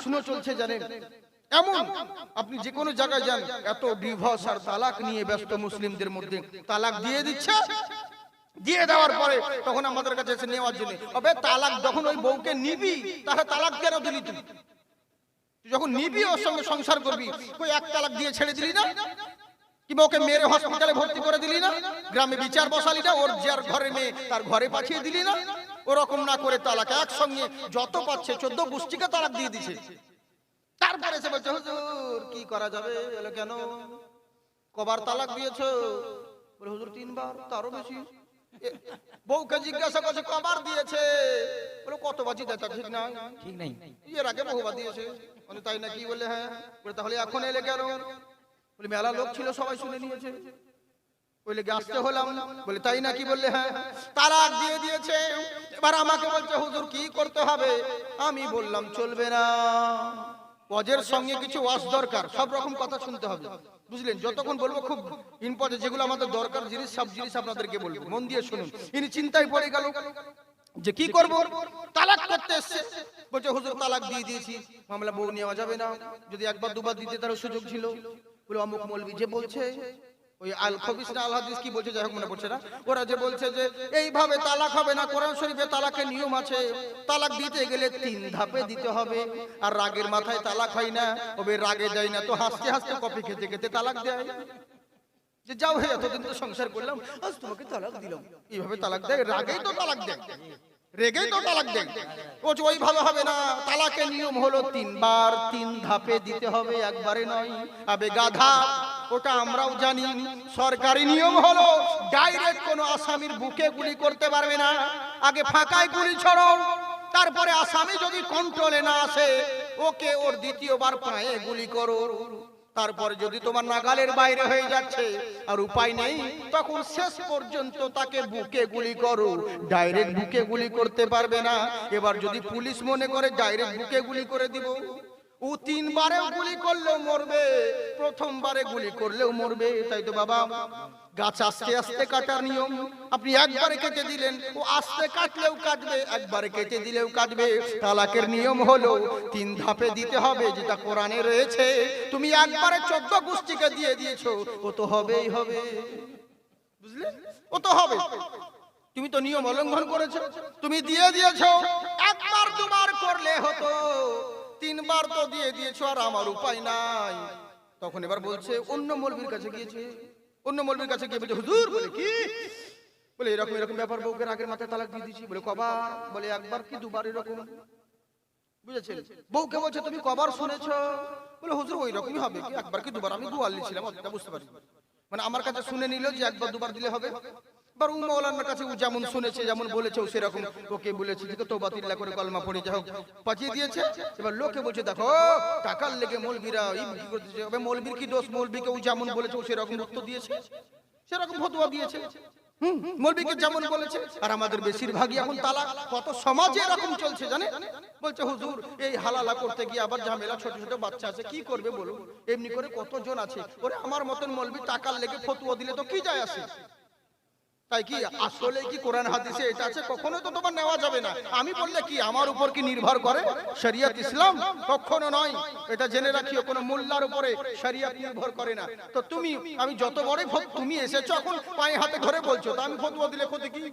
প্রশ্ন চলছে জানেন? এমন? আপনি যে কোনো জায়গায় যান এত ডিভোর্স আর তালাক নিয়ে ব্যস্ত মুসলিমদের মধ্যে তালাক দিয়ে দিচ্ছে? দিয়ে দেওয়ার পরে তখন আমাদের কাছে এসে নেওয়ার জন্য তবে তালাক যখন ওই বউকে নিবি তাহলে তালাক কেন দিলি তুই? যখন নিবি ওর সঙ্গে সংসার করবি ওই এক তালাক দিয়ে ছেড়ে দিলি না? কিংবা ওকে মেরে হসপিটালে ভর্তি করে দিলি না? গ্রামে বিচার বসালি না? ওর যার ঘরে মেয়ে তার ঘরে পাঠিয়ে দিলি না? ওরকম না করে তালাক একসঙ্গে যত পাচ্ছে চোদ্দ গোষ্ঠীকে তালাক দিয়ে দিছে তারপরে সে বলছে হুজুর কি করা যাবে? বলে কেন? কবার তালাক দিয়েছ? বলে হুজুর তিনবার তারও বেশি। বউকে জিজ্ঞাসা করছে কবার দিয়েছে? বলে কত বাজি দেয় তা ঠিক না? ঠিক নাই। এর আগে বহুবার দিয়েছে। বলে তাই না কি? বলে হ্যাঁ। বলে তাহলে এখন এলে কেন? বলে মেলা লোক ছিল সবাই শুনে নিয়েছে। বলে আসতে হলাম। বলে, তাই না কি বললে? হ্যাঁ। তালাক দিয়ে দিয়েছে। এবার আমাকে বলছে, হুজুর, কি করতে হবে? আমি বললাম, চলবে না। অজের সঙ্গে কিছু ওয়াশ দরকার, সব রকম কথা শুনতে হবে। বুঝলেন? যতক্ষণ বলব খুব ইম্পর্টেন্ট যেগুলো আমাদের দরকার জিনিস, সব জিনিস আপনাদেরকে বলব। মন দিয়ে শুনুন। ইনি চিন্তায় পড়ে গেল যে, কি করব? তালাক করতে এসছে। বলছে, হুজুর, তালাক দিয়ে দিয়েছি। মামলা বউ নেওয়া যাবে না। যদি একবার, দুবার দিতে তার সুযোগ ছিল। বলে, অমুক মৌলবি যে বলছে ওই আল খবিস আল হাদিস কি বলছে? যাই হোক মনে পড়ছে না। ওরা যে বলছে যে এইভাবে তালাক হবে না কোরআন শরীফে তালাকের নিয়ম আছে। তালাক দিতে গেলে তিন ধাপে দিতে হবে। আর রাগের মাথায় তালাক হয় না। ওবে রাগে দেয় না তো হাসতে হাসতে কফি খেতে খেতে তালাক দেয়। যে যাও হে এতদিন তো সংসার করলাম আজ তোমাকে তালাক দিলাম। এইভাবে তালাক দেয় রাগেই তো তালাক দেয়। রেগেই তো তালাক দেয়। ও যে ওইভাবে হবে না। তালাকের নিয়ম হলো তিনবার তিন ধাপে দিতে হবে একবারে নয়। আবে গাধা ওটা আমরাও জানি। সরকারি নিয়ম হলো ডাইরেক্ট কোনো আসামির বুকে গুলি করতে পারবে না। আগে ফাঁকায় গুলি ছড়ো তারপরে আসামি যদি কন্ট্রোলে না আসে, ওকে ওর দ্বিতীয়বার পায়ে গুলি করো। তারপরে যদি তোমার নাগালের বাইরে হয়ে যাচ্ছে, আর উপায় নেই, তখন শেষ পর্যন্ত তাকে বুকে গুলি করো। ডাইরেক্ট বুকে গুলি করতে পারবে না। এবার যদি পুলিশ মনে করে ডাইরেক্ট বুকে গুলি করে দিব। ও তিনবারেও গুলি করলেও মরবে, প্রথমবারে গুলি করলেও মরবে, তাই তো বাবা। গাছ আস্তে আস্তে কাটার নিয়ম। আপনি একবারে কেটে দিলেন, ও আস্তে কাটলেও কাটবে, একবারে কেটে দিলেও কাটবে। তালাকের নিয়ম হলো, তিন ধাপে দিতে হবে, যেটা কোরআনে রয়েছে। তুমি একবারে চোদ্দ গোষ্ঠীকে দিয়ে দিয়েছ, ও তো হবেই হবে। বুঝলে ও তো হবে। তুমি তো নিয়ম উল্লঙ্ঘন করেছ। তুমি দিয়ে দিয়েছ, একবার দুবার করলে হতো। তিনবার তো দিয়ে দিয়েছ আর আমার উপায় নাই। তখন এবার বলছে, অন্য মৌলবীর কাছে গিয়েছে। অন্য মৌলবীর কাছে গিয়ে বলছে, হুজুর, বলে কি? বলে এরকম এরকম ব্যাপার, বউকে আগের মাথায় তালাক দিয়ে দিয়েছি। বলে কবার? বলে একবার কি দুবার এরকম? বুঝেছেন? বউকে বলছে, তুমি কবার শুনেছো? বলে, হুজুর ওই রকমই হবে। কি একবার কি দুবার? আমি দুয়াল্লি ছিলাম বুঝতে পারি মানে আমার কাছে শুনে নিল যে একবার দুবার দিলে হবে। যেমন শুনেছে, যেমন বলেছে ওকে বলেছে এবার লোকে বলছে, দেখো, টাকার যেমন বলেছে যেমন বলেছে। আর আমাদের বেশিরভাগই এখন তালাক। কত সমাজে এরকম চলছে, জানে? বলছে, হুজুর, এই হালালা করতে গিয়ে আবার ঝামেলা, ছোট ছোট বাচ্চা আছে, কি করবে বলুন? এমনি করে কতজন আছে? ওরে, আমার মতন মৌলবী টাকার লেগে ফতুয়া দিলে তো কি যায় আসে? তাই কি আসলে কি কোরআন হাদিসে এটা আছে? কখনো তো তোমার নেওয়া যাবে না। আমি বললে কি, আমার উপর কি নির্ভর করে? শরিয়ত ইসলাম কখনো নয়। এটা জেনে রাখিও মোল্লার উপরে শরিয়ত নির্ভর করে না। তো তুমি, আমি যত বড় তুমি এসেছ এখন পায়ে হাতে ধরে বলছো, তো আমি ফতোয়া দিলে ক্ষতি কি?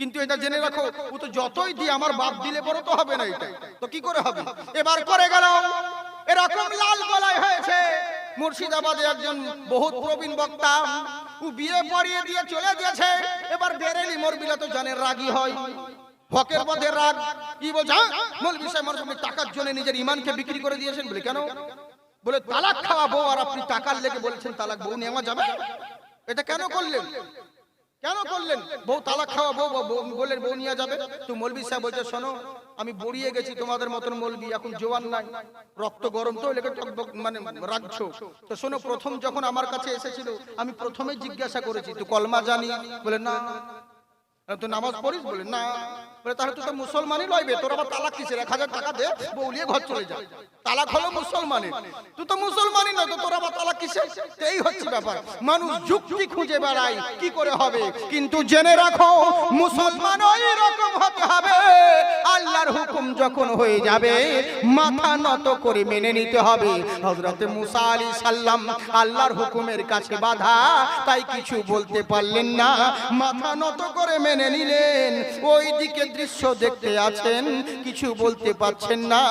কিন্তু এটা জেনে রাখো, ও তো যতই দি আমার বাপ দিলে বড় তো হবে না এটা। তো কি করে হবে? এবার করে গেল। এরকম লাল গলায় হয়েছে। মুর্শিদাবাদে একজন বহুত প্রবীণ বক্তা বিয়ে পড়িয়ে দিয়ে চলে গেছে। এবার বেরেলি মরবিলা তো জানে রাগী হয়। হকের রাগ। কি বলছে হ্যাঁ? টাকার নিজের ইমানকে বিক্রি করে দিয়েছেন কেন? বলে, তালাক খাওয়া বউ আর আপনি টাকার লেগে বলেছেন, তালাক বউ নেওয়া যাবে এটা কেন করলেন? কেন করলেন? বউ তালাক খাওয়া বউ বললেন বউ নিয়ে যাবে। তো মলবি সাহেব বলছে শোনো আমি বড়িয়ে গেছি তোমাদের মতন মলবি এখন জোয়ান নাই। রক্ত গরম তো মানে রাখছো তো শোনো প্রথম যখন আমার কাছে এসেছিল আমি প্রথমে জিজ্ঞাসা করেছি তুই কলমা জানি? বলে না তুই নামাজ পড়িস বলে, না তাহলে তো মুসলমানই লইবে, তোর আবার তালাক কিসের? এক হাজার টাকা দে ঘর চলে যা। তালাক হলো তুই তো মুসলমানই নয়, তো তোর আবার তালাক কিসের? এই হচ্ছে ব্যাপার। মানুষ যুক্তি খুঁজে বেড়ায়, কি করে হবে? কিন্তু জেনে রাখো, মুসলমান ওই রকম হতে হবে। আল্লাহর হুকুম যখন হয়ে যাবে, মাথা নত করে মেনে নিতে হবে। হযরতে মুসা আলী সাল্লাম আল্লাহর হুকুমের কাছে বাধা, তাই কিছু বলতে পারলেন না। মাথা নত করে মেনে নিলেন। ওই দিকে দৃশ্য দেখতে আছেন, কিছু বলতে পারছেন না।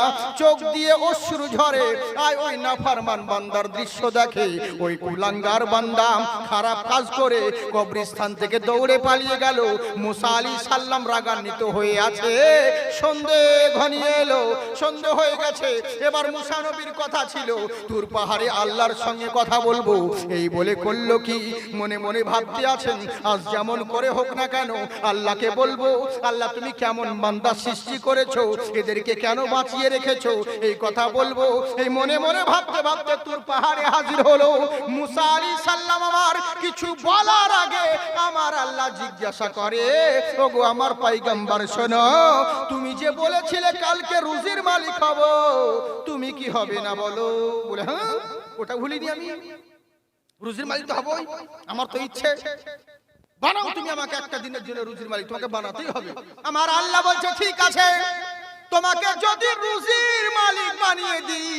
চোখ দিয়ে অশ্রু ঝরে, আয় ওই নাফারমান বান্দার দৃশ্য দেখে। ওই কুলাঙ্গার বান্দা খারাপ কাজ করে, কবরস্থান থেকে দৌড়ে পালিয়ে গেল। মুসা আলী সাল্লাম রাগান্বিত হয়ে আছে। সন্ধে ঘনিয়ে এলো, সন্ধে হয়ে গেছে। এবার মুসা নবীর কথা ছিল। তোর পাহাড়ে আল্লাহর সঙ্গে কথা বলব। এই বলে করল কি? মনে মনে ভাবতে আছেন, আজ যেমন করে হোক না কেন আল্লাহকে বলব, আল্লাহ তুমি কেমন বান্দা সৃষ্টি করেছ? এদেরকে কেন বাঁচিয়ে রেখেছো? এই কথা বলব, এই মনে মনে ভাবতে ভাবতে তুর পাহাড়ে হাজির হলো। মুসা আলী সাল্লাম আমার কিছু বলার আগে আমার আল্লাহ জিজ্ঞাসা করে, ওগো আমার পাইগাম্বার, শোনো, তুমি যে বলেছিলে কালকে রুজির মালিক হব, তুমি কি হবে না বলো? বলে হ্যাঁ ওটা ভুলিনি আমি। রুজির মালিক তো হবই, আমার তো ইচ্ছে। বানাও তুমি আমাকে একটা দিনের জন্য রুজির মালিক তোমাকে বানাতেই হবে। আমার আল্লাহ বলছে ঠিক আছে তোমাকে যদি রুজির মালিক বানিয়ে দিই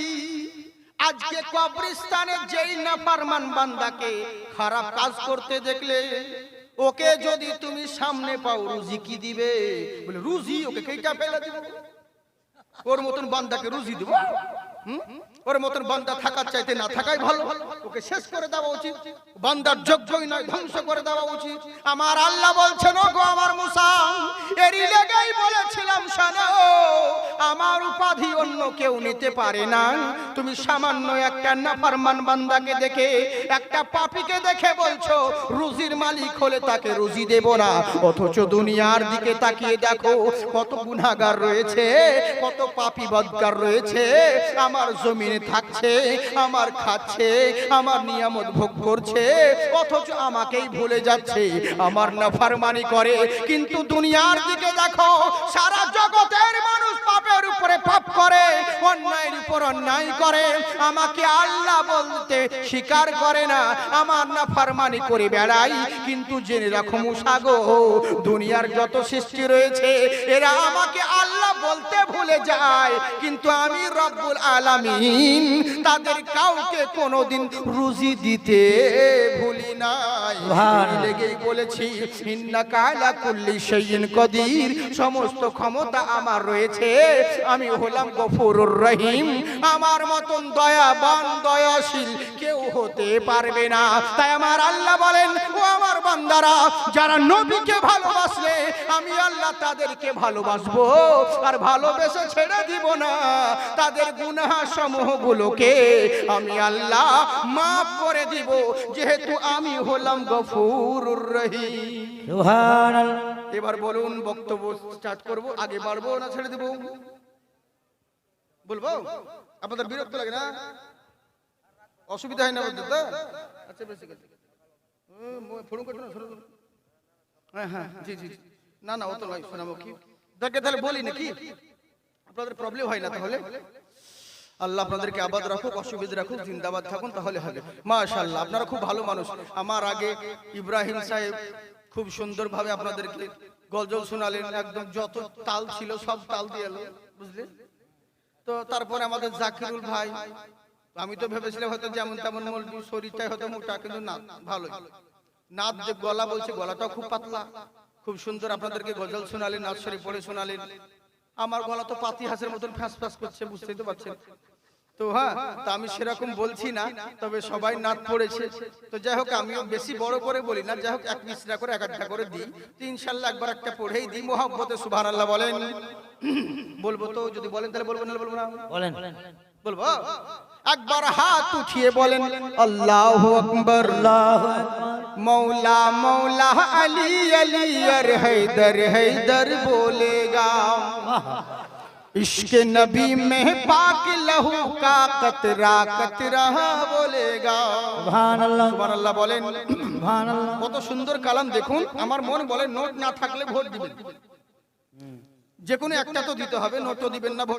আজকে কবরিস্তানে যেই নাফারমান বান্দাকে খারাপ কাজ করতে দেখলে ওকে যদি তুমি সামনে পাও রুজি কি দিবে? বলে রুজি ওকে কেইটা ফেলে দিব? ওর মতন বান্দাকে রুজি দিব? ওর মতন বান্দা থাকার চাইতে না থাকাই ভালো। ওকে শেষ করে দেওয়া উচিত। বান্দার যোগ্যই নয়, ধ্বংস করে দেওয়া উচিত। আমার আল্লাহ বলছেন, ওগো আমার মুসা এরই লেগেই বলেছিলাম শোনো আমার উপাধি অন্য কেউ নিতে পারে না। তুমি সামান্য একটা নাফরমান বান্দাকে দেখে, একটা পাপীকে দেখে বলছো, রুজির মালিক হলে তাকে রুজি দেব না। অথচ দুনিয়ার দিকে তাকিয়ে দেখো, কত গুনাহগার রয়েছে, কত পাপী বদকার রয়েছে। আমার জমিনে থাকছে, আমার খাচ্ছে, আমার নিয়ামত ভোগ করছে, অথচ আমাকেই ভুলে যাচ্ছে। আমার নাফরমানি করে, কিন্তু দুনিয়ার দিকে দেখো, সারা জগতের মানুষ পাপের উপরে পাপ করে, অন্যায়ের উপর অন্যায় করে। আমাকে আল্লাহ বলতে স্বীকার করে না, আমার না ফারমানি করে বেড়াই কিন্তু জেনে রাখো মুসাগো দুনিয়ার যত সৃষ্টি রয়েছে, এরা আমাকে আল্লাহ বলতে ভুলে যায় কিন্তু আমি রব্বুল আলামিন তাদের কাউকে কোনোদিন রুজি দিতে ভুলি নাই। লেগেই বলেছি ইন্নাকা আলা কুল্লি শাইইন কদির সমস্ত ক্ষমতা আমার রয়েছে। আমি হলাম গফুরুর রহিম। আমার মতন দয়াবান দয়াশীল কেউ হতে পারবে না। তাই আমার আল্লাহ বলেন ও আমার বান্দারা যারা নবীকে ভালোবাসলে আমি আল্লাহ তাদেরকে ভালোবাসবো আর ভালোবেসে ছেড়ে দিব না। তাদের গুনাহ সমূহগুলোকে আমি আল্লাহ মাফ করে দিব। যেহেতু আমি হলাম গফুরুর রহিম। এবার বলুন বক্তব্য স্টার্ট করব? আগে বাড়বো না ছেড়ে দেবো? বলব? আপনাদের বিরক্ত লাগে না? অসুবিধা হয় না বলতে তো? আচ্ছা বেশি ফোন করছ না? হ্যাঁ হ্যাঁ জি জি। না না ও তো নয় শোনাবো কি তাকে তাহলে বলি নাকি? আপনাদের প্রবলেম হয় না তাহলে? আল্লাহ আপনাদেরকে আবাদ রাখুক অসুবিধা রাখুক জিন্দাবাদ থাকুন তাহলে হবে। মাশাআল্লাহ আপনারা খুব ভালো মানুষ। আমার আগে ইব্রাহিম সাহেব খুব সুন্দরভাবে আপনাদেরকে গজল শোনালেন একদম যত তাল ছিল সব তাল দিয়ে এলো বুঝলেন? তো তারপরে আমাদের জাকিরুল ভাই আমি তো ভেবেছিলাম হয়তো যেমন তেমন শরীরটাই হয়তো মোটা কিন্তু না ভালোই। নাচ যে গলা বলছে গলাটাও খুব পাতলা। খুব সুন্দর আপনাদেরকে গজল শোনালেন নাচ শরীফ পড়ে শোনালেন। আমার গলা তো পাতি হাঁসের মতন ফ্যাস ফ্যাস করছে বুঝতেই তো পারছেন। তো হ্যাঁ তা আমি সেরকম বলছি না তবে সবাই নাচ পড়েছে। তো যাই হোক আমিও বেশি বড় করে বলি না যাই হোক এক মিশ্রা করে এক একটা করে দিই। তো ইনশাল্লাহ একবার একটা পড়েই দিই মোহাম্মতে সুবহান আল্লাহ বলেন। বলব তো যদি বলেন তাহলে বলব না বলব না। বলেন। বলব? একবার হাত উঠিয়ে বলেন আল্লাহ আকবর আল্লাহু আকবার मौला मौला अली अली अर हैदर हैदर बोलेगा इश्क नबी में पाक लहू का कतरा कतरा बोलेगा সুবহানাল্লাহ সুবহানাল্লাহ বলেন সুবহানাল্লাহ কত সুন্দর কালাম দেখুন আমার মন বলে নোট না থাকলে ভোট দিবেন যে কোনো একটা তো দিতে হবে নোট তো দিবেন না ভোট